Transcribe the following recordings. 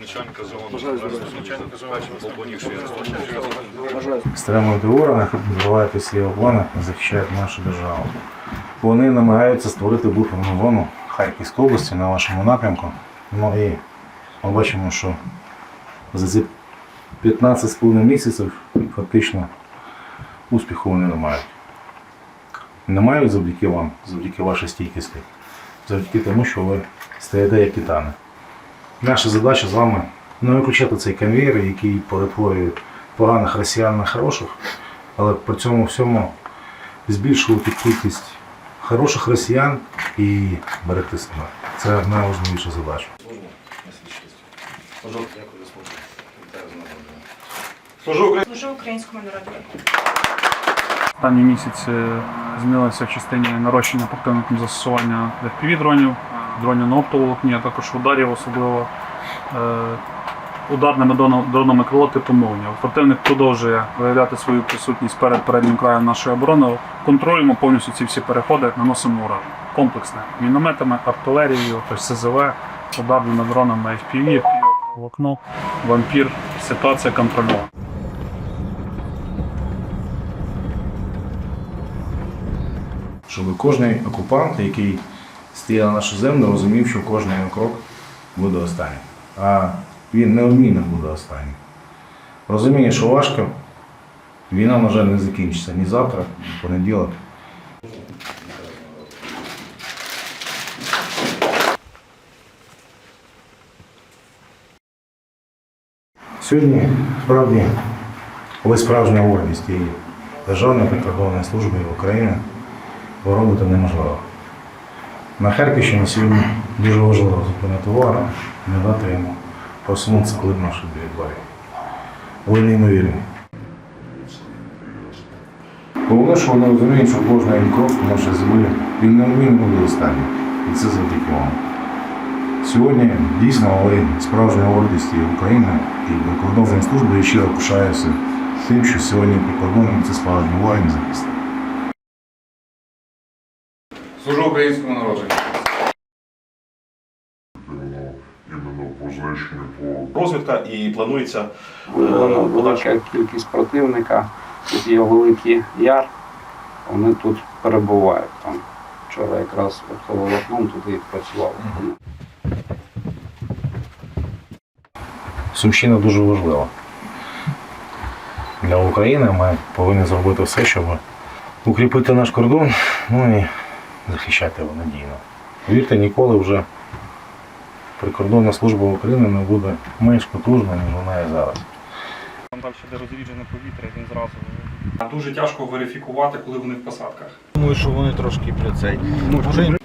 начальника зони, стримувати ворога, відбивають свої плани, захищають нашу державу. Вони намагаються створити буферну зону Харківської області на вашому напрямку. Ну і ми бачимо, що за ці 15,5 місяців фактично успіху вони не мають. Не мають завдяки вам, завдяки вашій стійкості, завдяки тому, що ви стоїте як титани. Наша задача з вами не виключати цей конвейер, який перетворює поганих росіян на хороших, але при цьому всьому збільшувати кількість хороших росіян і берегти себе. Це найважливіша задача. Служу українському народу. Останні місяці змінилися в частині нарощення противником застосування fpv дронів на оптоволокні, а також ударів, особливо е, ударними дронами крило типу «Молнія». Противник продовжує виявляти свою присутність перед переднім краєм нашої оборони. Контролюємо повністю ці всі переходи, наносимо урон. Комплексне мінометами, артилерією, СЗВ, ударними дронами FPV, волокно, вампір. Ситуація контрольована. Щоб кожен окупант, який стає на нашу землю, розумів, що кожен його крок буде останнім. А він неодмінно буде останнім. Розуміння, що важко, війна, на жаль, не закінчиться ні завтра, ні понеділок. Сьогодні, справді, ви справжня гордість і Державної прикордонної служби України ви неможливо. На Харківщині сьогодні дуже важливо зупинити ворога, не дати йому просунутися коли наші двері. Ви неймовірні. Головне, що вони розуміють, що кожен крок в нашій землі він неодмінно буде останній. І це завдяки вам. Сьогодні дійсно ви справжня гордість і України і прикордонної служби і щиро тим, що сьогодні прикордонники це справжні воїни захисти. Служу українському народу. іменно по знищенню по розвідка і планується Велика кількість противника, тут є великий яр, вони тут перебувають. Там вчора якраз оптоволокном туди і працювали. Сумщина дуже важлива. Для України ми повинні зробити все, щоб укріпити наш кордон, ну і захищати його надійно. Вірте, ніколи вже прикордонна служба України не буде менш потужна, ніж вона є зараз. Там далі де розріджене повітря, він зразу. Дуже тяжко верифікувати, коли вони в посадках. Думаю, що вони трошки про цей. Може,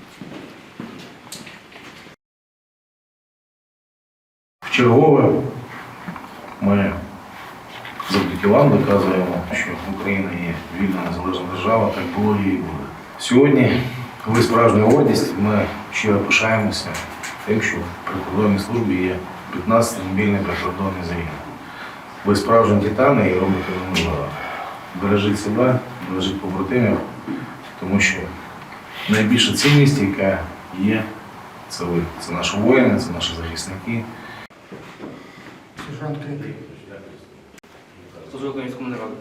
Вчергове ми завдяки вам доказуємо, що Україна є вільна незалежна держава, так було і буде. Сьогодні ви справжня гордість, ми щиро пишаємося тим, що в прикордонній службі є 15 мобільний прикордонний загін. Ви справжні титани і робите неможливе. Бережіть себе, бережіть побратимів, тому що найбільша цінність, яка є, це ви. Це наші воїни, це наші захисники. Служу українському народу.